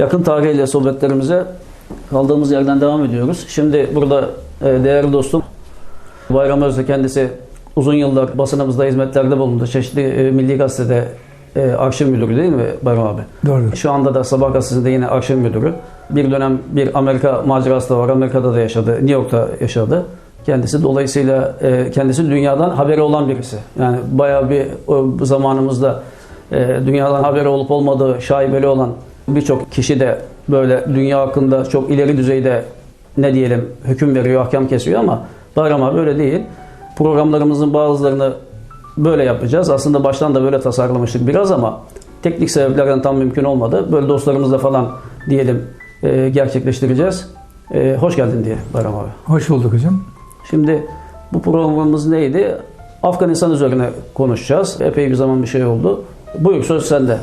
Yakın tarihiyle sohbetlerimize kaldığımız yerden devam ediyoruz. Şimdi burada e, değerli dostum Bayram Özde kendisi uzun yıllar basınımızda hizmetlerde bulundu. Çeşitli e, Milli Gazete'de e, arşiv müdürü değil mi Bayram abi? Doğrudur. Şu anda da Sabah gazetesinde yine arşiv müdürü. Bir dönem bir Amerika macerası da var. Amerika'da da yaşadı. New York'ta yaşadı. Kendisi dolayısıyla kendisi dünyadan haberi olan birisi. Yani bayağı bir o zamanımızda dünyadan haberi olup olmadığı şaibeli olan birçok kişi de böyle dünya hakkında çok ileri düzeyde ne diyelim hüküm veriyor, ahkam kesiyor ama Bayram abi öyle değil. Programlarımızın bazılarını böyle yapacağız. Aslında baştan da böyle tasarlamıştık biraz ama teknik sebeplerden tam mümkün olmadı. Böyle dostlarımızla falan diyelim e, gerçekleştireceğiz. E, hoş geldin diye Bayram abi. Hoş bulduk hocam. Şimdi bu programımız neydi? Afganistan üzerine konuşacağız. Epey bir zaman bir şey oldu. Buyur söz sende.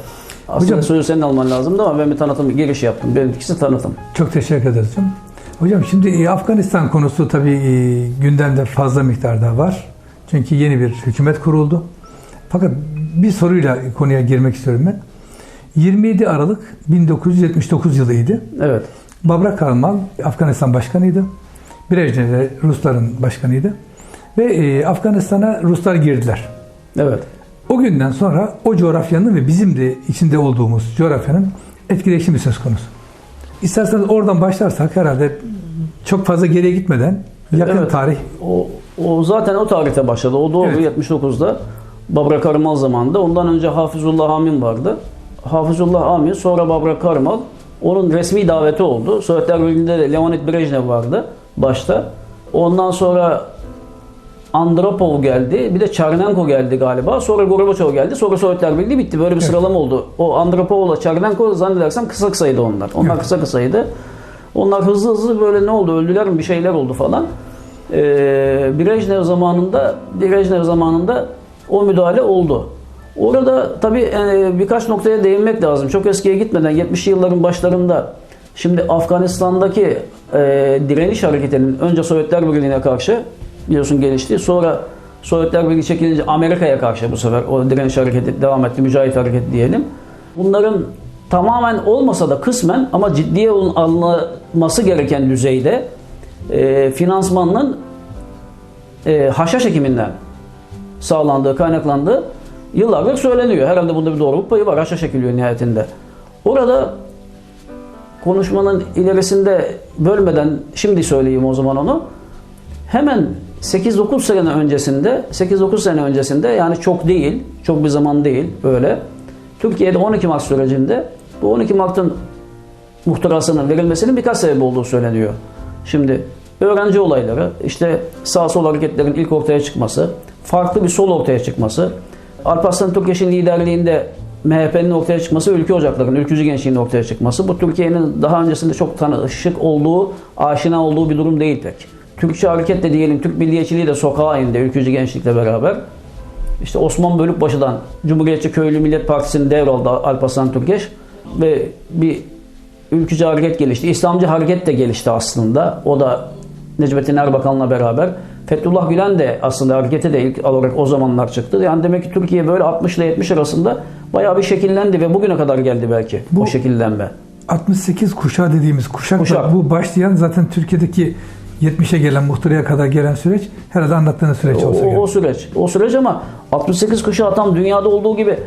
Aslında Hocam- sözü senin alman lazımdı ama ben bir tanıtım giriş yaptım. Benimkisi tanıtım. Çok teşekkür ederiz hocam. Hocam şimdi e, Afganistan konusu tabii e, gündemde fazla miktarda var. Çünkü yeni bir hükümet kuruldu. Fakat bir soruyla konuya girmek istiyorum ben. 27 Aralık 1979 yılıydı. Evet. Babrak Karmal Afganistan başkanıydı. Brejnev Rusların başkanıydı. Ve e, Afganistan'a Ruslar girdiler. Evet. O günden sonra o coğrafyanın ve bizim de içinde olduğumuz coğrafyanın etkileşimi söz konusu. İsterseniz oradan başlarsak herhalde çok fazla geriye gitmeden yakın Evet. tarih O, o zaten o tarihte başladı. O doğru Evet. 79'da Babra Karmal zamanında. Ondan önce Hafizullah Amin vardı. Hafizullah Amin sonra Babra Karmal. Onun resmi daveti oldu. Sovyetler Birliği'nde de Leonid Brejnev vardı başta. Ondan sonra Andropov geldi. Bir de Çernenko geldi galiba. Sonra Gorbaçov geldi. Sonra Sovyetler Birliği bitti. Böyle bir sıralama oldu. O Andropov'la Çernenko zannedersem kısa kısaydı onlar. Onlar Evet. kısa kısaydı. Onlar hızlı hızlı böyle ne oldu? Öldüler mi? Bir şeyler oldu falan. Ee, Brejnev zamanında Brejnev zamanında o müdahale oldu. Orada tabii e, birkaç noktaya değinmek lazım. Çok eskiye gitmeden 70'li yılların başlarında şimdi Afganistan'daki e, direniş hareketinin önce Sovyetler Birliği'ne karşı biliyorsun gelişti. Sonra Sovyetler Birliği çekilince Amerika'ya karşı bu sefer o direniş hareketi devam etti. Mücahit hareketi diyelim. Bunların tamamen olmasa da kısmen ama ciddiye alınması gereken düzeyde e, finansmanının e, haşhaş ekiminden sağlandığı, kaynaklandığı yıllardır söyleniyor. Herhalde bunda bir doğruluk payı var. Haşhaş ekiliyor nihayetinde. Orada konuşmanın ilerisinde bölmeden şimdi söyleyeyim o zaman onu. Hemen 8-9 sene öncesinde 8-9 sene öncesinde yani çok değil, çok bir zaman değil öyle. Türkiye'de 12 Mart sürecinde bu 12 Mart'ın muhtırasının verilmesinin birkaç sebebi olduğu söyleniyor. Şimdi öğrenci olayları, işte sağ sol hareketlerin ilk ortaya çıkması, farklı bir sol ortaya çıkması, Alparslan Türkeş'in liderliğinde MHP'nin ortaya çıkması, ülke ocaklarının, ülkücü gençliğin ortaya çıkması. Bu Türkiye'nin daha öncesinde çok tanışık olduğu, aşina olduğu bir durum değil pek. Türkçe hareket de diyelim, Türk milliyetçiliği de sokağa indi ülkücü gençlikle beraber. İşte Osman Bölükbaşı'dan Cumhuriyetçi Köylü Millet Partisi'ni devraldı Alparslan Türkeş ve bir ülkücü hareket gelişti. İslamcı hareket de gelişti aslında. O da Necmettin Erbakan'la beraber. Fethullah Gülen de aslında harekete de ilk olarak o zamanlar çıktı. Yani demek ki Türkiye böyle 60 ile 70 arasında bayağı bir şekillendi ve bugüne kadar geldi belki Bu- o şekillenme. 68 kuşağı dediğimiz kuşak, Kuşak. bu başlayan zaten Türkiye'deki 70'e gelen muhtıraya kadar gelen süreç herhalde anlattığınız süreç olsa O, gerek. o süreç. O süreç ama 68 kuşağı tam dünyada olduğu gibi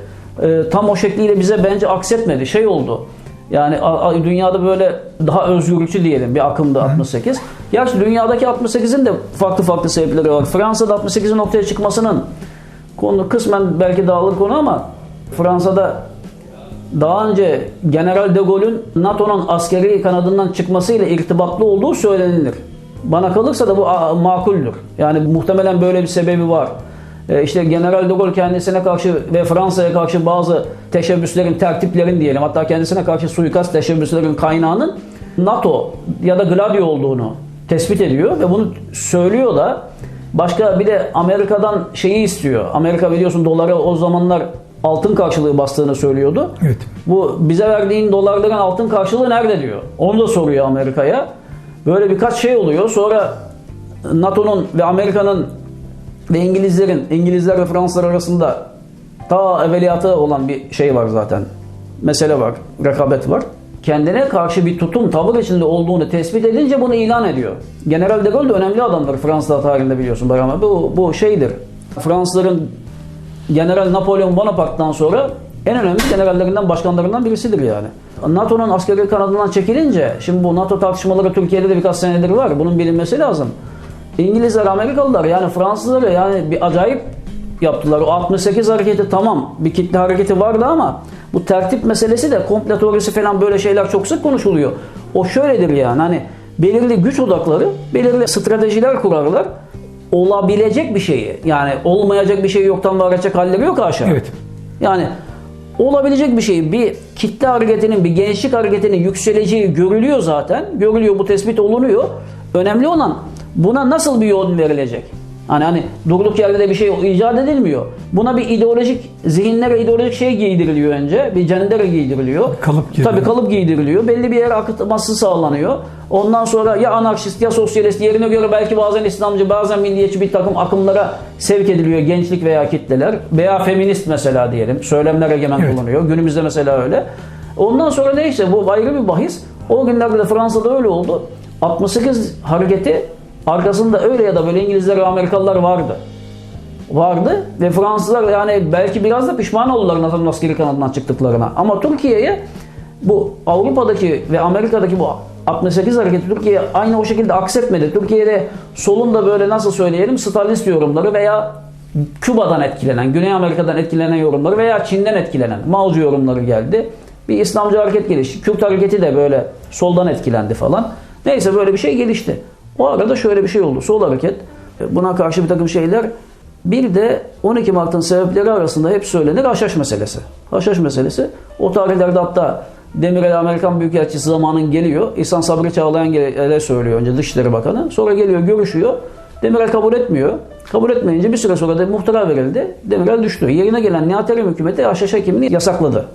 e, tam o şekliyle bize bence aksetmedi. Şey oldu. Yani a- a- dünyada böyle daha özgürlükçü diyelim bir akımda 68. Gerçi dünyadaki 68'in de farklı farklı sebepleri var. Fransa'da 68'in ortaya çıkmasının konu kısmen belki dağılır konu ama Fransa'da daha önce General de Gaulle'ün NATO'nun askeri kanadından çıkmasıyla irtibatlı olduğu söylenilir. Bana kalırsa da bu makuldür. Yani muhtemelen böyle bir sebebi var. E, işte General de Gaulle kendisine karşı ve Fransa'ya karşı bazı teşebbüslerin, tertiplerin diyelim hatta kendisine karşı suikast teşebbüslerin kaynağının NATO ya da Gladio olduğunu tespit ediyor ve bunu söylüyor da başka bir de Amerika'dan şeyi istiyor. Amerika biliyorsun doları o zamanlar altın karşılığı bastığını söylüyordu. Evet. Bu bize verdiğin dolarların altın karşılığı nerede diyor. Onu da soruyor Amerika'ya. Böyle birkaç şey oluyor. Sonra NATO'nun ve Amerika'nın ve İngilizlerin, İngilizler ve Fransızlar arasında ta evveliyatı olan bir şey var zaten. Mesele var, rekabet var. kendine karşı bir tutum, tavır içinde olduğunu tespit edince bunu ilan ediyor. General de Gaulle de önemli adamdır Fransız tarihinde biliyorsun Barama. Bu, bu şeydir. Fransızların General Napolyon Bonaparte'dan sonra en önemli generallerinden, başkanlarından birisidir yani. NATO'nun askeri kanadından çekilince, şimdi bu NATO tartışmaları Türkiye'de de birkaç senedir var. Bunun bilinmesi lazım. İngilizler, Amerikalılar yani Fransızları yani bir acayip yaptılar. O 68 hareketi tamam bir kitle hareketi vardı ama bu tertip meselesi de komple teorisi falan böyle şeyler çok sık konuşuluyor. O şöyledir yani hani belirli güç odakları, belirli stratejiler kurarlar. Olabilecek bir şeyi yani olmayacak bir şeyi yoktan var edecek halleri yok aşağı. Evet. Yani olabilecek bir şey. Bir kitle hareketinin, bir gençlik hareketinin yükseleceği görülüyor zaten. Görülüyor, bu tespit olunuyor. Önemli olan buna nasıl bir yol verilecek? Hani hani durduk yerde de bir şey icat edilmiyor. Buna bir ideolojik, zihinlere ideolojik şey giydiriliyor önce. Bir cendere giydiriliyor. Kalıp giydiriliyor. Tabii kalıp giydiriliyor. Belli bir yere akıtması sağlanıyor. Ondan sonra ya anarşist ya sosyalist yerine göre belki bazen İslamcı bazen milliyetçi bir takım akımlara sevk ediliyor gençlik veya kitleler. Veya feminist mesela diyelim. Söylemler egemen Evet. kullanıyor. Günümüzde mesela öyle. Ondan sonra neyse bu ayrı bir bahis. O günlerde de Fransa'da öyle oldu. 68 hareketi arkasında öyle ya da böyle İngilizler ve Amerikalılar vardı vardı ve Fransızlar yani belki biraz da pişman oldular NATO'nun askeri kanadından çıktıklarına. Ama Türkiye'ye bu Avrupa'daki ve Amerika'daki bu 68 hareketi Türkiye aynı o şekilde aksetmedi. Türkiye'de solun da böyle nasıl söyleyelim Stalinist yorumları veya Küba'dan etkilenen, Güney Amerika'dan etkilenen yorumları veya Çin'den etkilenen Mao'cu yorumları geldi. Bir İslamcı hareket gelişti. Kürt hareketi de böyle soldan etkilendi falan. Neyse böyle bir şey gelişti. O arada şöyle bir şey oldu. Sol hareket buna karşı bir takım şeyler bir de 12 Mart'ın sebepleri arasında hep söylenir haşhaş meselesi. Haşhaş meselesi. O tarihlerde hatta Demirel Amerikan Büyükelçisi zamanın geliyor. İhsan Sabri Çağlayan gele söylüyor önce Dışişleri Bakanı. Sonra geliyor görüşüyor. Demirel kabul etmiyor. Kabul etmeyince bir süre sonra da muhtıra verildi. Demirel düştü. Yerine gelen Nihat Erim hükümeti haşhaş hekimliği yasakladı.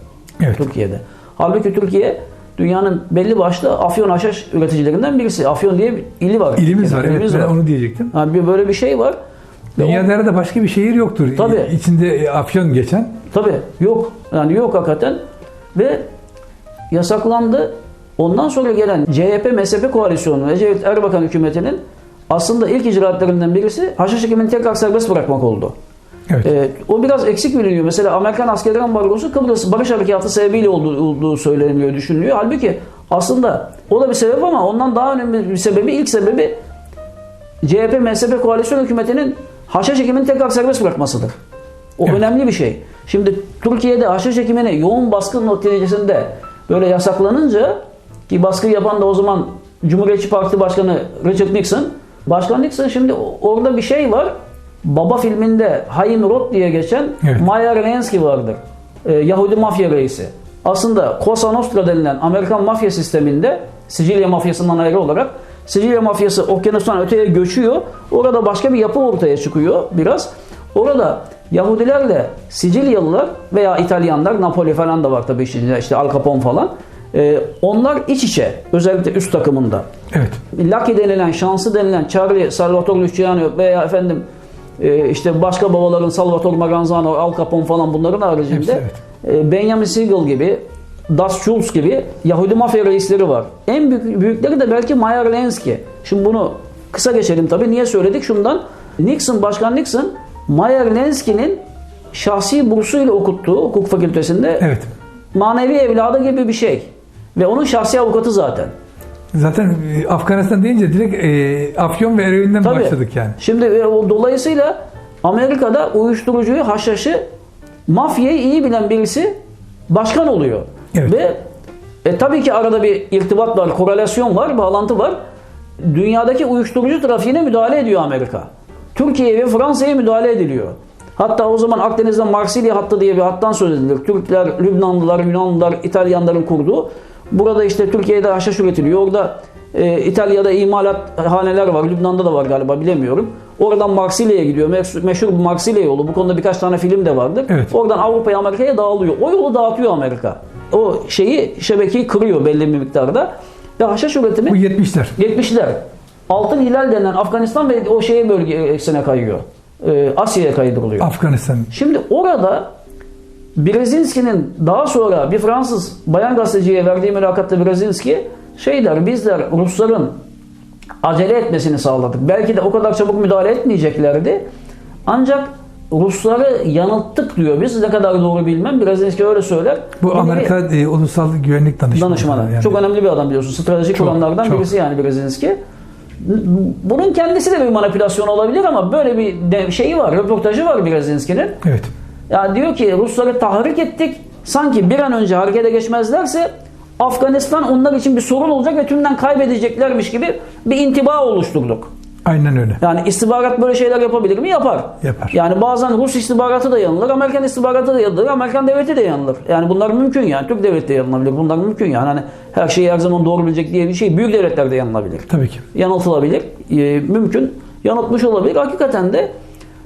Evet. Türkiye'de. Halbuki Türkiye dünyanın belli başlı afyon haşhaş üreticilerinden birisi. Afyon diye bir ili var. İlimiz var. Evet. Ben var. onu diyecektim. Ha, bir böyle bir şey var. O- Dünyada da başka bir şehir yoktur. Tabii. İçinde e, afyon geçen. Tabii yok. Yani yok hakikaten. Ve yasaklandı. Ondan sonra gelen CHP MSP koalisyonu Recep Erbakan hükümetinin aslında ilk icraatlerinden birisi haşhaş hekimini tekrar serbest bırakmak oldu. Evet. Ee, o biraz eksik biliniyor. Mesela Amerikan askerler ambargosu Kıbrıs Barış Harekatı sebebiyle olduğu, olduğu söyleniyor, düşünülüyor. Halbuki aslında o da bir sebep ama ondan daha önemli bir sebebi, ilk sebebi CHP MSP koalisyon hükümetinin haşhaş hekimini tekrar serbest bırakmasıdır. O Evet. önemli bir şey. Şimdi Türkiye'de haşhaş hekimini yoğun baskın neticesinde böyle yasaklanınca ki baskı yapan da o zaman Cumhuriyetçi Parti Başkanı Richard Nixon. Başkan Nixon şimdi orada bir şey var. Baba filminde Haim Roth diye geçen Evet. Meyer Lansky vardır. Ee, Yahudi mafya reisi. Aslında Cosa Nostra denilen Amerikan mafya sisteminde Sicilya mafyasından ayrı olarak Sicilya mafyası okyanustan öteye göçüyor. Orada başka bir yapı ortaya çıkıyor biraz. Orada Yahudilerle Sicilyalılar veya İtalyanlar, Napoli falan da var tabii içinde işte Al Capone falan. Ee, onlar iç içe özellikle üst takımında. Evet. Lucky denilen, şanslı denilen Charlie Salvatore Luciano veya efendim e, işte başka babaların Salvatore Maranzano, Al Capone falan bunların haricinde Hepsi, e, Benjamin Siegel gibi Das Schultz gibi Yahudi mafya reisleri var. En büyük büyükleri de belki Meyer Lansky. Şimdi bunu kısa geçelim tabii. Niye söyledik? Şundan Nixon, Başkan Nixon Meyer Lansky'nin şahsi bursuyla okuttuğu hukuk fakültesinde Evet. manevi evladı gibi bir şey. Ve onun şahsi avukatı zaten. Zaten e, Afganistan deyince direkt e, afyon ve eroinden Tabii. başladık yani. Şimdi e, o dolayısıyla Amerika'da uyuşturucuyu, haşhaşı, mafyayı iyi bilen birisi başkan oluyor. Evet. Ve e, tabii ki arada bir irtibat var, korelasyon var, bağlantı var. Dünyadaki uyuşturucu trafiğine müdahale ediyor Amerika. Türkiye ve Fransa'ya müdahale ediliyor. Hatta o zaman Akdeniz'de Marsilya hattı diye bir hattan söz edilir. Türkler, Lübnanlılar, Yunanlılar, İtalyanların kurduğu. Burada işte Türkiye'de haşhaş üretiliyor. Orada e, İtalya'da imalat haneler var. Lübnan'da da var galiba bilemiyorum. Oradan Marsilya'ya gidiyor. Meşhur, Marsilya yolu. Bu konuda birkaç tane film de vardır. Evet. Oradan Avrupa'ya, Amerika'ya dağılıyor. O yolu dağıtıyor Amerika. O şeyi, şebekeyi kırıyor belli bir miktarda. Ve haşhaş üretimi Bu 70'ler. 70'ler. Altın Hilal denen Afganistan ve o şeye bölgesine kayıyor. Ee, Asya'ya kaydırılıyor. Afganistan. Şimdi orada Brzezinski'nin daha sonra bir Fransız bayan gazeteciye verdiği mülakatta Brzezinski şey der biz der Rusların acele etmesini sağladık. Belki de o kadar çabuk müdahale etmeyeceklerdi. Ancak Rusları yanılttık diyor. Biz ne kadar doğru bilmem. Brzezinski öyle söyler. Bu Bir nevi- Amerika e, Ulusal Güvenlik Danışmanı. danışmanı. Yani. Çok önemli bir adam biliyorsun. Stratejik Çok, kuramlardan çok. birisi yani Brzezinski. Bunun kendisi de bir manipülasyon olabilir ama böyle bir şeyi var, röportajı var Brzezinski'nin. Evet. Ya diyor ki Rusları tahrik ettik. Sanki bir an önce harekete geçmezlerse Afganistan onlar için bir sorun olacak ve tümden kaybedeceklermiş gibi bir intiba oluşturduk. Aynen öyle. Yani istihbarat böyle şeyler yapabilir mi? Yapar. Yapar. Yani bazen Rus istihbaratı da yanılır, Amerikan istihbaratı da yanılır, Amerikan devleti de yanılır. Yani bunlar mümkün yani. Türk devleti de yanılabilir. Bunlar mümkün yani. Hani her şeyi her zaman doğru bilecek diye bir şey. Büyük devletler de yanılabilir. Tabii ki. Yanıltılabilir. Ee, mümkün. Yanıltmış olabilir. Hakikaten de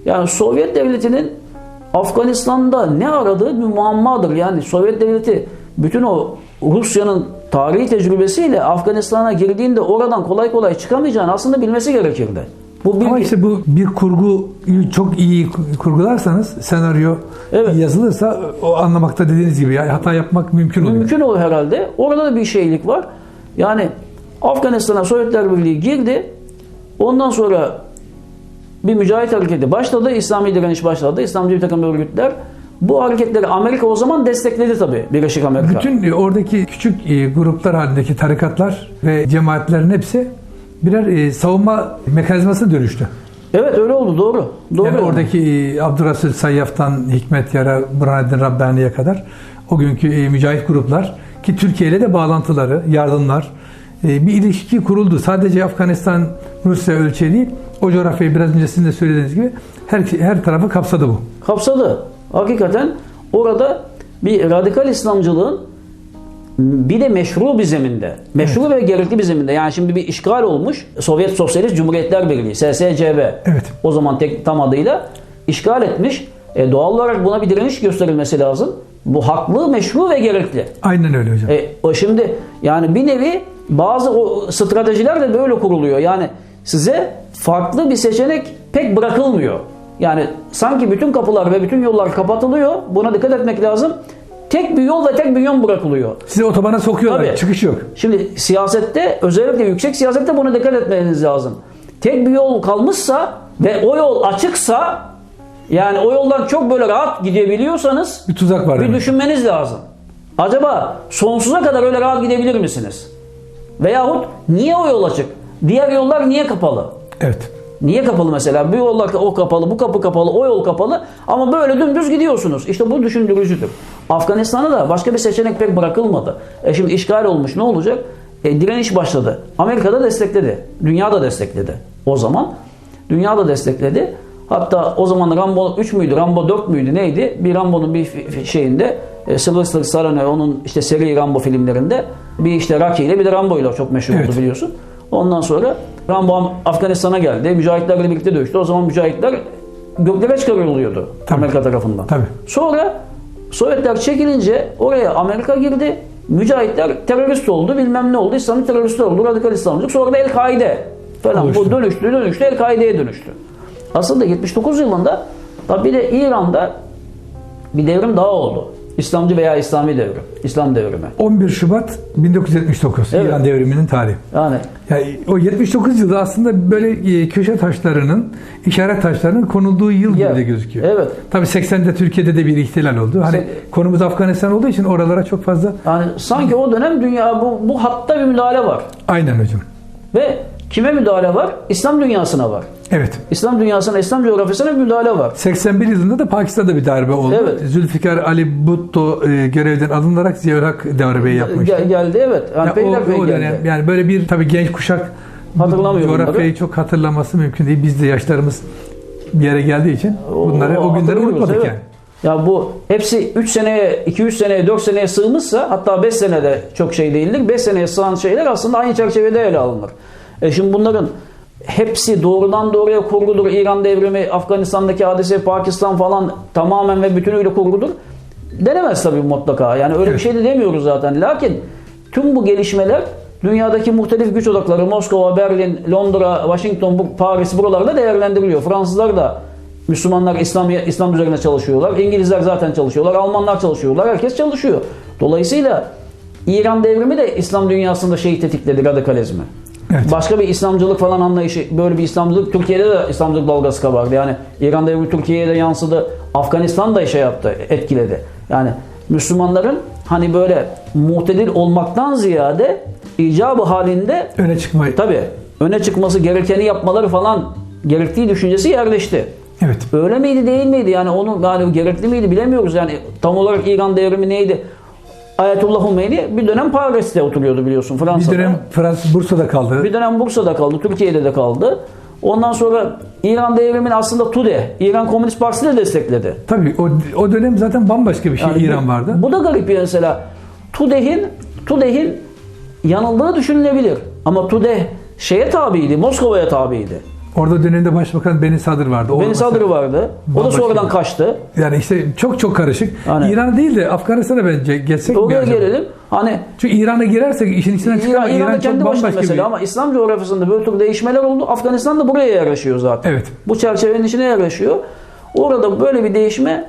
yani Sovyet devletinin Afganistan'da ne aradığı bir muammadır. Yani Sovyet devleti bütün o Rusya'nın tarihi tecrübesiyle Afganistan'a girdiğinde oradan kolay kolay çıkamayacağını aslında bilmesi gerekirdi. Bu bir Ama işte bu bir kurguyu çok iyi kurgularsanız senaryo Evet. yazılırsa o anlamakta dediğiniz gibi yani hata yapmak mümkün oluyor. Mümkün olur herhalde. Orada da bir şeylik var. Yani Afganistan'a Sovyetler Birliği girdi. Ondan sonra bir mücahit hareketi başladı. İslami direniş başladı. İslamcı bir takım örgütler. Bu hareketleri Amerika o zaman destekledi tabii. Birleşik Amerika. Bütün e, oradaki küçük e, gruplar halindeki tarikatlar ve cemaatlerin hepsi birer e, savunma mekanizmasına dönüştü. Evet öyle oldu doğru. Doğru. Yani oradaki Abdurrasul Sayyaf'tan Hikmet Yara, Burhaneddin Rabbani'ye kadar o günkü mücahit gruplar ki Türkiye ile de bağlantıları, yardımlar, bir ilişki kuruldu. Sadece Afganistan, Rusya ölçeği değil, o coğrafyayı biraz önce sizin de söylediğiniz gibi her, her tarafı kapsadı bu. kapsadı. Hakikaten orada bir radikal İslamcılığın bir de meşru bir zeminde. Meşru ve gerekli bir zeminde. Yani şimdi bir işgal olmuş. Sovyet Sosyalist Cumhuriyetler Birliği, SSCB. Evet. O zaman tek tam adıyla işgal etmiş. E, doğal olarak buna bir direniş gösterilmesi lazım. Bu haklı, meşru ve gerekli. Aynen öyle hocam. E, o şimdi yani bir nevi bazı o stratejiler de böyle kuruluyor. Yani size farklı bir seçenek pek bırakılmıyor. Yani sanki bütün kapılar ve bütün yollar kapatılıyor. Buna dikkat etmek lazım. Tek bir yol ve tek bir yön bırakılıyor. Sizi otobana sokuyorlar, Tabii. çıkış yok. Şimdi siyasette özellikle yüksek siyasette buna dikkat etmeniz lazım. Tek bir yol kalmışsa ve o yol açıksa yani o yoldan çok böyle rahat gidebiliyorsanız Bir tuzak var. bir demek. düşünmeniz lazım. Acaba sonsuza kadar öyle rahat gidebilir misiniz? Veyahut niye o yol açık? Diğer yollar niye kapalı? Evet. Niye kapalı mesela? Bu yollar o kapalı, bu kapı kapalı, o yol kapalı ama böyle dümdüz gidiyorsunuz. İşte bu düşündürücüdür. Afganistan'a da başka bir seçenek pek bırakılmadı. E şimdi işgal olmuş ne olacak? E, direniş başladı. Amerika da destekledi. Dünya da destekledi. O zaman dünya da destekledi. Hatta o zaman Rambo 3 müydü, Rambo 4 müydü neydi? Bir Rambo'nun bir şeyinde e, Sylvester Stallone onun işte seri Rambo filmlerinde bir işte Rocky ile bir de Rambo ile çok meşhur Evet. oldu biliyorsun. Ondan sonra Rambo Afganistan'a geldi. Mücahitlerle birlikte dövüştü. O zaman mücahitler göklere çıkarılıyordu Tabii. Amerika tarafından. Tabii. Sonra Sovyetler çekilince oraya Amerika girdi. Mücahitler terörist oldu, bilmem ne oldu. İslamcı terörist oldu, radikal İslamcılık. Sonra da El-Kaide falan. Oluştu. Bu dönüştü, dönüştü, El-Kaide'ye dönüştü. Aslında 79 yılında tabi bir de İran'da bir devrim daha oldu. İslamcı veya İslami devrim. İslam devrimi. 11 Şubat 1979 Evet. İran devriminin tarihi. Yani Yani o 79 yılı aslında böyle e, köşe taşlarının, işaret taşlarının konulduğu yıl gibi de gözüküyor. evet. Tabii 80'de Türkiye'de de bir ihtilal oldu. Hani Se- konumuz Afganistan olduğu için oralara çok fazla Yani sanki o dönem dünya bu, bu hatta bir müdahale var. aynen hocam. Ve kime müdahale var? İslam dünyasına var. Evet. İslam dünyasına, İslam coğrafyasına bir müdahale var. 81 yılında da Pakistan'da bir darbe oldu. Evet. Zülfikar Ali Bhutto e, görevden alınarak Ziyaül Hak darbeyi yapmıştı. Gel- geldi evet. Yani Ya o, Peyderpey o geldi. dönem yani böyle bir tabii genç kuşak Hatırlamıyor coğrafyayı bunları. çok hatırlaması mümkün değil. Biz de yaşlarımız bir yere geldiği için bunları o, günleri hatırlıyoruz, unutmadık evet. yani. Ya bu hepsi 3 seneye, 2-3 seneye, 4 seneye sığmışsa hatta 5 senede çok şey değildir. 5 seneye sığan şeyler aslında aynı çerçevede ele alınır. E şimdi bunların hepsi doğrudan doğruya kurgudur. İran devrimi, Afganistan'daki hadise, Pakistan falan tamamen ve bütünüyle kurgudur. Denemez tabii mutlaka. Yani öyle bir şey de demiyoruz zaten. Lakin tüm bu gelişmeler dünyadaki muhtelif güç odakları Moskova, Berlin, Londra, Washington, Paris buralarda değerlendiriliyor. Fransızlar da Müslümanlar İslam İslam üzerine çalışıyorlar. İngilizler zaten çalışıyorlar. Almanlar çalışıyorlar. Herkes çalışıyor. Dolayısıyla İran devrimi de İslam dünyasında şeyi tetikledi radikalizmi. Evet. Başka bir İslamcılık falan anlayışı, böyle bir İslamcılık Türkiye'de de İslamcılık dalgası kabardı. Yani İran devrimi Türkiye'ye de yansıdı. Afganistan da şey yaptı, etkiledi. Yani Müslümanların hani böyle muhtedil olmaktan ziyade icabı halinde Öne çıkmayı. tabii öne çıkması gerekeni yapmaları falan gerektiği düşüncesi yerleşti. Evet. Öyle miydi değil miydi? Yani onu yani gerekli miydi bilemiyoruz. Yani tam olarak İran devrimi neydi? Ayetullah Humeyni bir dönem Paris'te oturuyordu biliyorsun Bir Fransa'da. dönem Fransız Bursa'da kaldı. Bir dönem Bursa'da kaldı, Türkiye'de de kaldı. Ondan sonra İran devrimini aslında TUDE, İran Komünist Partisi de destekledi. Tabii o, o dönem zaten bambaşka bir şey Yani İran bu, vardı. Bu da garip bir mesela. TUDE'nin TUDE'nin yanıldığı düşünülebilir. Ama TUDE şeye tabiydi, Moskova'ya tabiydi. Orada dönemde Başbakan Beni Sadır vardı. O Beni Sadrı vardı. O da Bambaşka sonradan kaçtı. Yani işte çok çok karışık. Aynen. İran değil de Afganistan'a bence geçsek mi Oraya acaba? gelelim. Hani Çünkü İran'a girersek işin içinden çıkar. İran, İran, İran'da kendi başına mesela ama İslam coğrafyasında böyle tür değişmeler oldu. Afganistan da buraya yerleşiyor zaten. Evet. Bu çerçevenin içine yerleşiyor. Orada böyle bir değişme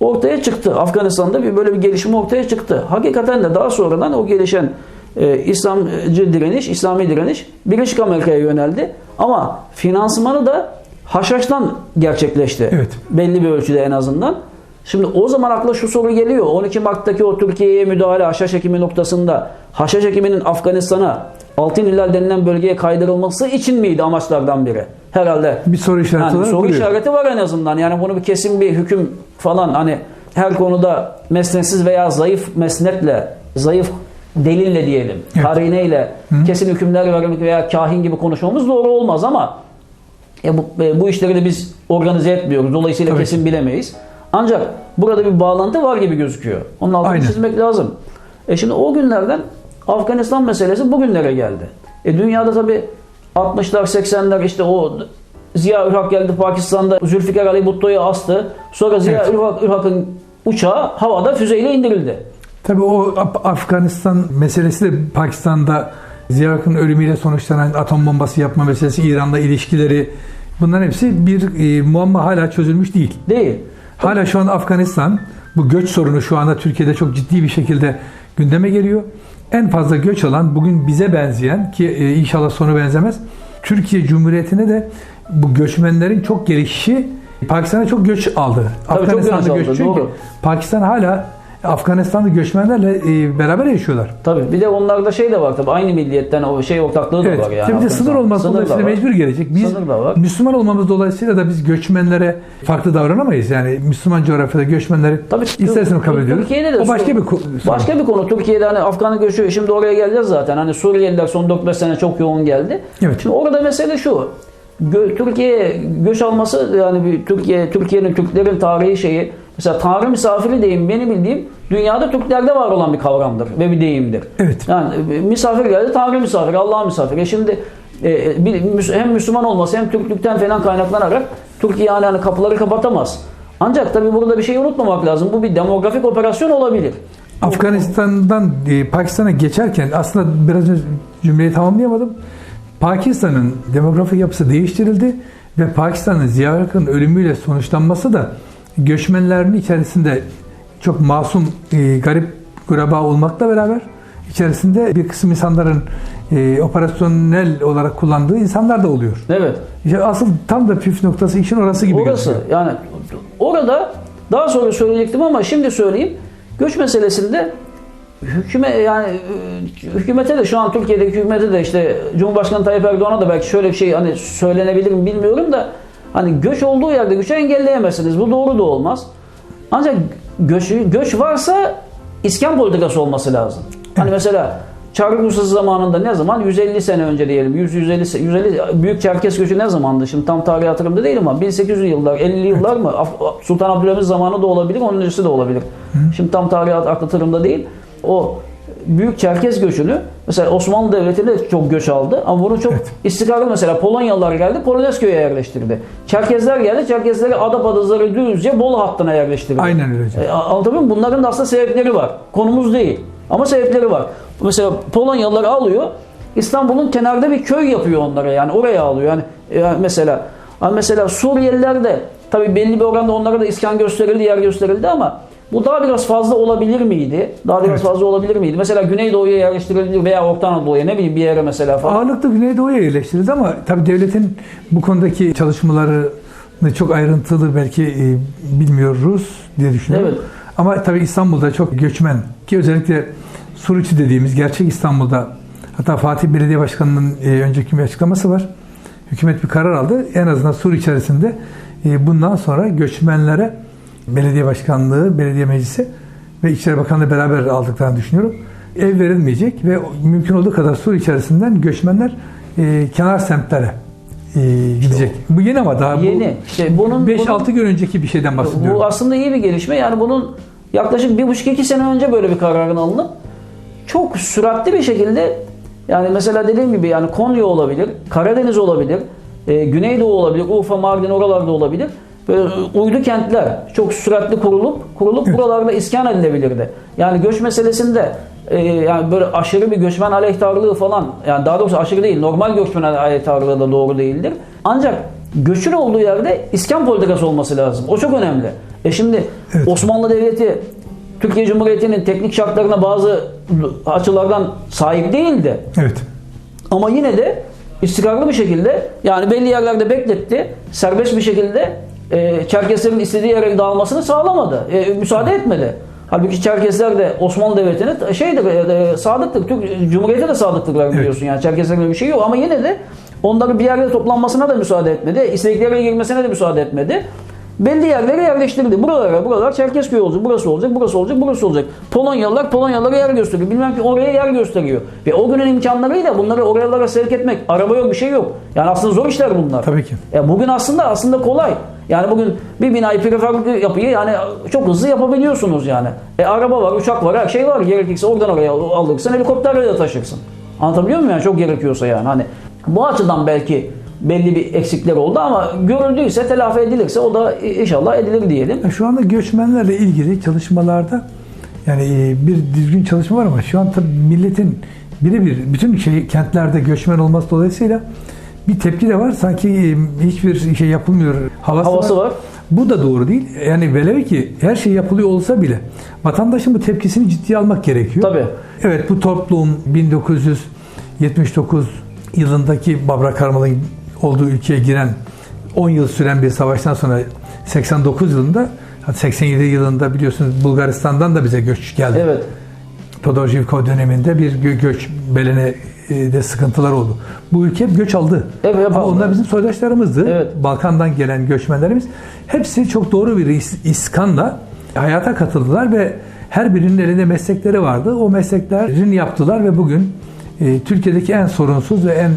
ortaya çıktı. Afganistan'da bir böyle bir gelişme ortaya çıktı. Hakikaten de daha sonradan o gelişen e, İslamcı direniş, İslami direniş Birleşik Amerika'ya yöneldi. Ama finansmanı da Haşhaş'tan gerçekleşti. Evet. Belli bir ölçüde en azından. Şimdi o zaman akla şu soru geliyor. 12 Mart'taki o Türkiye'ye müdahale Haşhaş Hekimi noktasında Haşhaş Hekimi'nin Afganistan'a Altın İllal denilen bölgeye kaydırılması için miydi amaçlardan biri? Herhalde. Bir soru işareti Yani olarak soru duruyor. işareti var en azından. Yani bunu bir kesin bir hüküm falan hani her konuda mesnetsiz veya zayıf mesnetle, zayıf delille diyelim, Evet. karineyle kesin hükümler vermek veya kahin gibi konuşmamız doğru olmaz ama e bu, e, bu işleri de biz organize etmiyoruz. Dolayısıyla Tabii kesin bilemeyiz. Ancak burada bir bağlantı var gibi gözüküyor. Onun altını Aynen. çizmek lazım. E şimdi o günlerden Afganistan meselesi bugünlere geldi. E dünyada tabi 60'lar 80'ler işte o Ziya Ülhak geldi Pakistan'da Zülfikar Ali Bhutto'yu astı. Sonra Ziya Evet. Ülhak, Ülhak'ın uçağı havada füzeyle indirildi. Tabii o Af- Afganistan meselesi de Pakistan'da Ziyak'ın ölümüyle sonuçlanan atom bombası yapma meselesi, İran'la ilişkileri bunların hepsi bir e, muamma hala çözülmüş değil. Değil. Hala şu an Afganistan bu göç sorunu şu anda Türkiye'de çok ciddi bir şekilde gündeme geliyor. En fazla göç alan bugün bize benzeyen ki e, inşallah sonu benzemez. Türkiye Cumhuriyeti'ne de bu göçmenlerin çok gelişi Pakistan'a çok göç aldı. Tabii çok göç Afganistan'da aldı, göç çünkü doğru. Pakistan hala Afganistan'da göçmenlerle e, beraber yaşıyorlar. Tabii. Bir de onlarda şey de var tabii. Aynı milliyetten o şey ortaklığı da Evet. var yani. Tabii de sınır olması Sınır da var. mecbur gelecek. Biz Sınır da var. Müslüman olmamız dolayısıyla da biz göçmenlere farklı davranamayız. Yani Müslüman coğrafyada göçmenleri Tabii isterseniz kabul ediyoruz. Türkiye'de de o başka bir ko- sorun. Başka bir konu. Türkiye'de hani Afgan göçü şimdi oraya geleceğiz zaten. Hani Suriyeliler son 4-5 sene çok yoğun geldi. Evet. Şimdi orada mesele şu. Gö- Türkiye'ye göç alması yani bir Türkiye Türkiye'nin Türklerin tarihi şeyi mesela Tanrı misafiri deyim benim bildiğim dünyada Türklerde var olan bir kavramdır ve bir deyimdir. Evet. Yani e, misafir geldi Tanrı misafiri, Allah misafiri. E şimdi e, bir, hem Müslüman olması hem Türklükten falan kaynaklanarak Türkiye yani hani kapıları kapatamaz. Ancak tabii burada bir şey unutmamak lazım. Bu bir demografik operasyon olabilir. Afganistan'dan e, Pakistan'a geçerken aslında biraz önce cümleyi tamamlayamadım. Pakistan'ın demografik yapısı değiştirildi ve Pakistan'ın Ziya ölümüyle sonuçlanması da göçmenlerin içerisinde çok masum, e, garip kuraba olmakla beraber içerisinde bir kısım insanların e, operasyonel olarak kullandığı insanlar da oluyor. Evet. İşte asıl tam da püf noktası işin orası gibi Orası gözüküyor. yani orada daha sonra söyleyecektim ama şimdi söyleyeyim. Göç meselesinde hüküme yani e, hükümete de şu an Türkiye'deki hükümete de işte Cumhurbaşkanı Tayyip Erdoğan'a da belki şöyle bir şey hani söylenebilir mi bilmiyorum da hani göç olduğu yerde göçü engelleyemezsiniz. Bu doğru da olmaz. Ancak göç, göç varsa iskan politikası olması lazım. Hani mesela Çarık Rusası zamanında ne zaman? 150 sene önce diyelim. 100 150 se- 150 büyük Çerkes göçü ne zamandı? Şimdi tam tarihi hatırımda değil ama 1800 yıllar, 50 yıllar mı? Sultan Abdülhamit zamanı da olabilir, onun öncesi de olabilir. Şimdi tam tarihi hatırımda değil. O büyük Çerkes göçünü mesela Osmanlı Devleti de çok göç aldı ama bunu çok Evet. istikrarlı mesela Polonyalılar geldi Polonezköy'e yerleştirdi. Çerkezler geldi Çerkezleri Adapadızları Düzce Bolu hattına yerleştirdi. Aynen öyle hocam. E, anlatabiliyor muyum? Bunların da aslında sebepleri var. Konumuz değil. Ama sebepleri var. Mesela Polonyalılar alıyor. İstanbul'un kenarda bir köy yapıyor onlara yani oraya alıyor. Yani, yani mesela hani mesela Suriyeliler de Tabii belli bir oranda onlara da iskan gösterildi, yer gösterildi ama bu daha biraz fazla olabilir miydi? Daha biraz Evet. fazla olabilir miydi? Mesela Güneydoğu'ya yerleştirilebilir veya Orta Anadolu'ya ne bileyim bir yere mesela falan. Ağırlıklı Güneydoğu'ya yerleştirildi ama tabii devletin bu konudaki çalışmaları çok ayrıntılı belki e, bilmiyoruz diye düşünüyorum. Evet. Ama tabii İstanbul'da çok göçmen ki özellikle Suruçi dediğimiz gerçek İstanbul'da hatta Fatih Belediye Başkanı'nın e, önceki bir açıklaması var. Hükümet bir karar aldı. En azından Sur içerisinde e, bundan sonra göçmenlere belediye başkanlığı, belediye meclisi ve İçişleri Bakanlığı beraber aldıklarını düşünüyorum. Ev verilmeyecek ve mümkün olduğu kadar Sur içerisinden göçmenler e, kenar semtlere e, gidecek. Bu yeni ama daha Yeni. İşte bunun, bu bunun- 5-6 gün önceki bir şeyden bahsediyorum. Bu aslında iyi bir gelişme. Yani bunun yaklaşık bir buçuk iki sene önce böyle bir kararın alınıp çok süratli bir şekilde yani mesela dediğim gibi yani Konya olabilir, Karadeniz olabilir, e, Güneydoğu olabilir, Urfa, Mardin oralarda olabilir. Böyle uydu kentler çok süratli kurulup kurulup buralarda iskan edilebilirdi. Yani göç meselesinde e, yani böyle aşırı bir göçmen aleyhtarlığı falan yani daha doğrusu aşırı değil normal göçmen aleyhtarlığı da doğru değildir. Ancak göçün olduğu yerde iskan politikası olması lazım. O çok önemli. E şimdi Evet. Osmanlı Devleti Türkiye Cumhuriyeti'nin teknik şartlarına bazı açılardan sahip değildi. Evet. Ama yine de istikrarlı bir şekilde yani belli yerlerde bekletti. Serbest bir şekilde e, Çerkeslerin istediği yere dağılmasını sağlamadı. E, müsaade etmedi. Halbuki Çerkesler de Osmanlı Devleti'ne t- şeydir, e, sadıktır. Türk Cumhuriyete de sadıktırlar biliyorsun yani. Çerkeslerin öyle bir şey yok ama yine de onları bir yerde toplanmasına da müsaade etmedi. İstedikleri yere girmesine de müsaade etmedi. Belli yerlere yerleştirildi. Buralara, buralar Çerkezköy olacak, burası olacak, burası olacak, burası olacak. Polonyalılar Polonyalılara yer gösteriyor. Bilmem ki oraya yer gösteriyor. Ve o günün imkanlarıyla bunları oralara sevk etmek, araba yok, bir şey yok. Yani aslında zor işler bunlar. Tabii ki. Ya bugün aslında aslında kolay. Yani bugün bir binayı prefabrik yapıyı yani çok hızlı yapabiliyorsunuz yani. E araba var, uçak var, her şey var. Gerekirse oradan oraya alırsın, helikopterle de taşırsın. Anlatabiliyor muyum yani? Çok gerekiyorsa yani. Hani bu açıdan belki belli bir eksikler oldu ama görüldüyse, telafi edilirse o da inşallah edilir diyelim. Ya Şu anda göçmenlerle ilgili çalışmalarda yani e, bir düzgün çalışma var ama şu an tabii milletin birebir bütün şey kentlerde göçmen olması dolayısıyla bir tepki de var. Sanki e, hiçbir şey yapılmıyor havası, Havası var. Bu da doğru değil. Yani velev ki her şey yapılıyor olsa bile vatandaşın bu tepkisini ciddiye almak gerekiyor. Tabii. Evet bu toplum 1979 yılındaki Babra Karmal'ın olduğu ülkeye giren 10 yıl süren bir savaştan sonra 89 yılında 87 yılında biliyorsunuz Bulgaristan'dan da bize göç geldi. Evet. Todor Zhivkov döneminde bir gö- göç belene e, de sıkıntılar oldu. Bu ülke hep göç aldı. Evet, hep Ama aldı. onlar bizim soydaşlarımızdı. Evet. Balkan'dan gelen göçmenlerimiz. Hepsi çok doğru bir is- iskanla hayata katıldılar ve her birinin elinde meslekleri vardı. O mesleklerin yaptılar ve bugün e, Türkiye'deki en sorunsuz ve en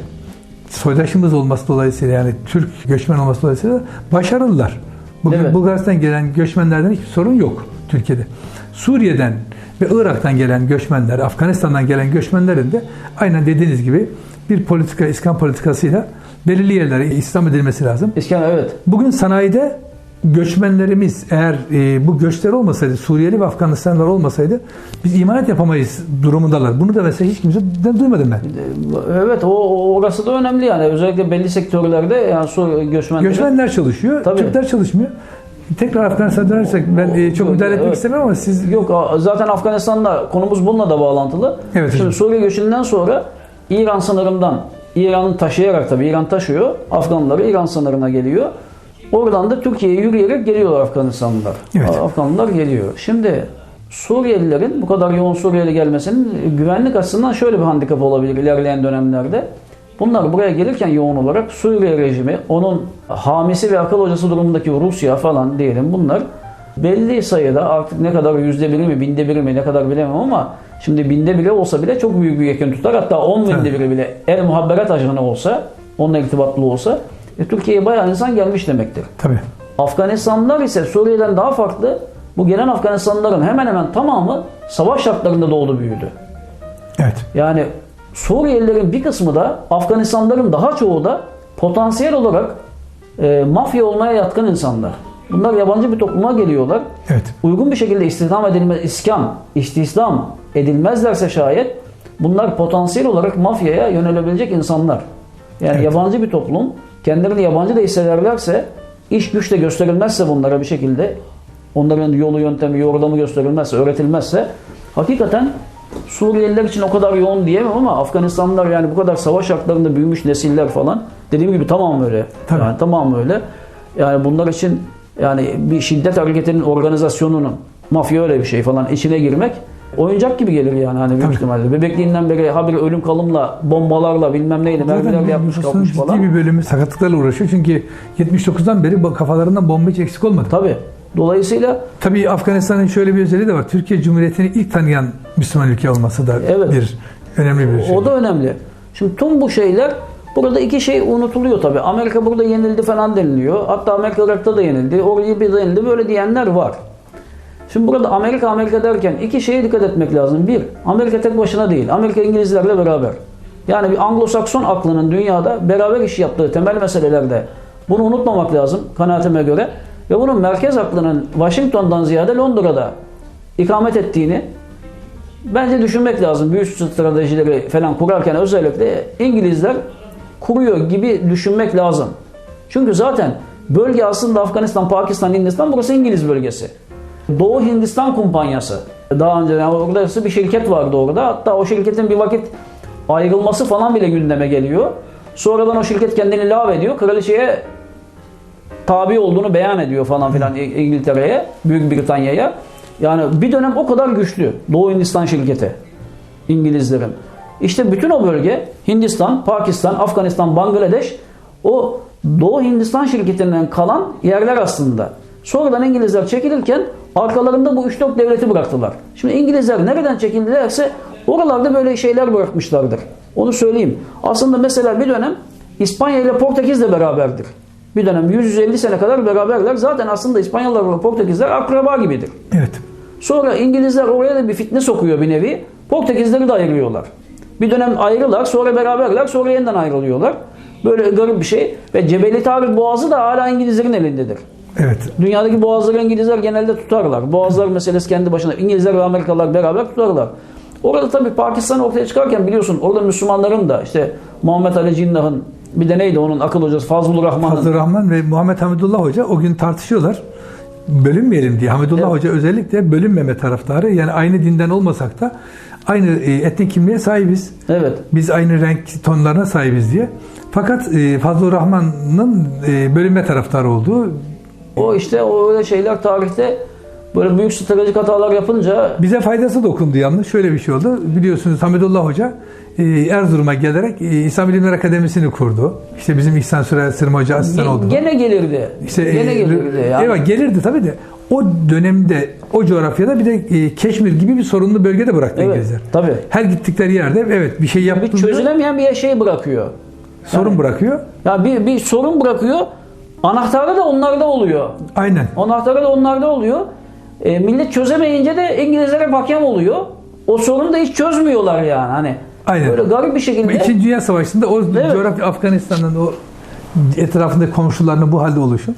soydaşımız olması dolayısıyla yani Türk göçmen olması dolayısıyla başarılılar. Bugün Evet. Bulgaristan gelen göçmenlerden hiçbir sorun yok Türkiye'de. Suriye'den ve Irak'tan gelen göçmenler, Afganistan'dan gelen göçmenlerin de aynen dediğiniz gibi bir politika, iskan politikasıyla belirli yerlere İslam edilmesi lazım. İskender evet. Bugün sanayide göçmenlerimiz eğer e, bu göçler olmasaydı, Suriyeli ve Afganistanlılar olmasaydı biz imalat yapamayız durumundalar. Bunu da mesela hiç kimseden duymadım ben. Evet o, orası da önemli yani. Özellikle belli sektörlerde yani su göçmenleri. Göçmenler çalışıyor, Tabii. Türkler çalışmıyor. Tekrar Afganistan'a dönersek ben e, çok müdahale etmek evet. istemem ama siz Yok zaten Afganistan'da konumuz bununla da bağlantılı. Evet, Şimdi. Suriye göçünden sonra İran sınırından İran'ın taşıyarak tabii İran taşıyor. Afganları İran sınırına geliyor. Oradan da Türkiye'ye yürüyerek geliyorlar Afganistanlılar. Evet. Afganlılar geliyor. Şimdi Suriyelilerin bu kadar yoğun Suriyeli gelmesinin güvenlik açısından şöyle bir handikap olabilir ilerleyen dönemlerde. Bunlar buraya gelirken yoğun olarak Suriye rejimi, onun hamisi ve akıl hocası durumundaki Rusya falan diyelim bunlar belli sayıda artık ne kadar yüzde biri mi, binde biri mi ne kadar bilemem ama şimdi binde biri olsa bile çok büyük bir yakın tutar. Hatta on binde biri bile el muhabberat ajanı olsa, onunla irtibatlı olsa e, Türkiye'ye bayağı insan gelmiş demektir. tabii Afganistanlılar ise Suriye'den daha farklı. Bu gelen Afganistanlıların hemen hemen tamamı savaş şartlarında doğdu büyüdü. evet. Yani Suriyelilerin bir kısmı da Afganistanlıların daha çoğu da potansiyel olarak e, mafya olmaya yatkın insanlar. Bunlar yabancı bir topluma geliyorlar. Evet. Uygun bir şekilde istihdam edilmez, iskan, istihdam edilmezlerse şayet bunlar potansiyel olarak mafyaya yönelebilecek insanlar. Yani Evet. yabancı bir toplum kendilerini yabancı da hissederlerse iş güç de gösterilmezse bunlara bir şekilde onların yolu yöntemi yordamı gösterilmezse öğretilmezse hakikaten Suriyeliler için o kadar yoğun diyemem ama Afganistanlılar yani bu kadar savaş şartlarında büyümüş nesiller falan dediğim gibi tamam öyle. Tabii. Yani tamam öyle. Yani bunlar için yani bir şiddet hareketinin organizasyonunun mafya öyle bir şey falan içine girmek oyuncak gibi gelir yani hani büyük Tabii. ihtimalle. Bebekliğinden beri habire ölüm kalımla, bombalarla bilmem neyle mermilerle yapmış kalmış ciddi falan. bir bölümü sakatlıklarla uğraşıyor. Çünkü 79'dan beri kafalarından bomba hiç eksik olmadı. Tabii. Dolayısıyla Tabii Afganistan'ın şöyle bir özelliği de var. Türkiye Cumhuriyeti'ni ilk tanıyan Müslüman ülke olması da Evet. bir önemli bir şey. o da önemli. Şimdi tüm bu şeyler burada iki şey unutuluyor tabii. Amerika burada yenildi falan deniliyor. Hatta Amerika Irak'ta da yenildi. Oraya bir yenildi. Böyle diyenler var. Şimdi burada Amerika Amerika derken iki şeye dikkat etmek lazım. Bir, Amerika tek başına değil. Amerika İngilizlerle beraber. Yani bir Anglo-Sakson aklının dünyada beraber iş yaptığı temel meselelerde bunu unutmamak lazım kanaatime göre. Ve bunun merkez aklının Washington'dan ziyade Londra'da ikamet ettiğini bence düşünmek lazım. Büyük stratejileri falan kurarken özellikle İngilizler kuruyor gibi düşünmek lazım. Çünkü zaten bölge aslında Afganistan, Pakistan, Hindistan burası İngiliz bölgesi. Doğu Hindistan Kumpanyası. Daha önce yani orada bir şirket vardı orada. Hatta o şirketin bir vakit ayrılması falan bile gündeme geliyor. Sonradan o şirket kendini lav ediyor. Kraliçeye tabi olduğunu beyan ediyor falan filan İngiltere'ye, Büyük Britanya'ya. Yani bir dönem o kadar güçlü Doğu Hindistan şirketi İngilizlerin. İşte bütün o bölge Hindistan, Pakistan, Afganistan, Bangladeş o Doğu Hindistan şirketinden kalan yerler aslında. Sonradan İngilizler çekilirken arkalarında bu 3-4 devleti bıraktılar. Şimdi İngilizler nereden çekildilerse oralarda böyle şeyler bırakmışlardır. Onu söyleyeyim. Aslında mesela bir dönem İspanya ile Portekiz de beraberdir. Bir dönem 150 sene kadar beraberler. Zaten aslında İspanyollar ve Portekizler akraba gibidir. Evet. Sonra İngilizler oraya da bir fitne sokuyor bir nevi. Portekizleri de ayırıyorlar. Bir dönem ayrılar, sonra beraberler, sonra yeniden ayrılıyorlar. Böyle garip bir şey. Ve Cebeli Tarık Boğazı da hala İngilizlerin elindedir. Evet. Dünyadaki boğazları İngilizler genelde tutarlar. Boğazlar meselesi kendi başına. İngilizler ve Amerikalılar beraber tutarlar. Orada tabii Pakistan ortaya çıkarken biliyorsun orada Müslümanların da işte Muhammed Ali Cinnah'ın bir de neydi onun akıl hocası Fazlur Rahman'ın. Fazıl Rahman ve Muhammed Hamidullah Hoca o gün tartışıyorlar. Bölünmeyelim diye. Hamidullah Evet. Hoca özellikle bölünmeme taraftarı. Yani aynı dinden olmasak da aynı e, etnik kimliğe sahibiz. Evet. Biz aynı renk tonlarına sahibiz diye. Fakat e, Fazıl Rahman'ın e, bölünme taraftarı olduğu O işte o öyle şeyler tarihte böyle büyük stratejik hatalar yapınca bize faydası dokundu yalnız. Şöyle bir şey oldu. Biliyorsunuz Hamidullah Hoca Erzurum'a gelerek e, İslam Bilimler Akademisi'ni kurdu. İşte bizim İhsan Sürer Sırma Hoca asistan oldu. ge- gene gelirdi. İşte gene e, gelirdi. Yani. Evet gelirdi tabii de o dönemde o coğrafyada bir de e, Keşmir gibi bir sorunlu bölgede bıraktı Evet, İngilizler. tabii. Her gittikleri yerde evet bir şey Bir yaptığında çözülemeyen bir şey bırakıyor. sorun bırakıyor. Ya bir, bir sorun bırakıyor. Anahtarı da onlarda oluyor. Aynen. Anahtarı da onlarda oluyor. E, millet çözemeyince de İngilizlere hakem oluyor. O sorunu da hiç çözmüyorlar yani. Hani Aynen. böyle garip bir şekilde. İkinci Dünya Savaşı'nda o coğrafya Afganistan'ın o etrafındaki komşularının bu halde oluşu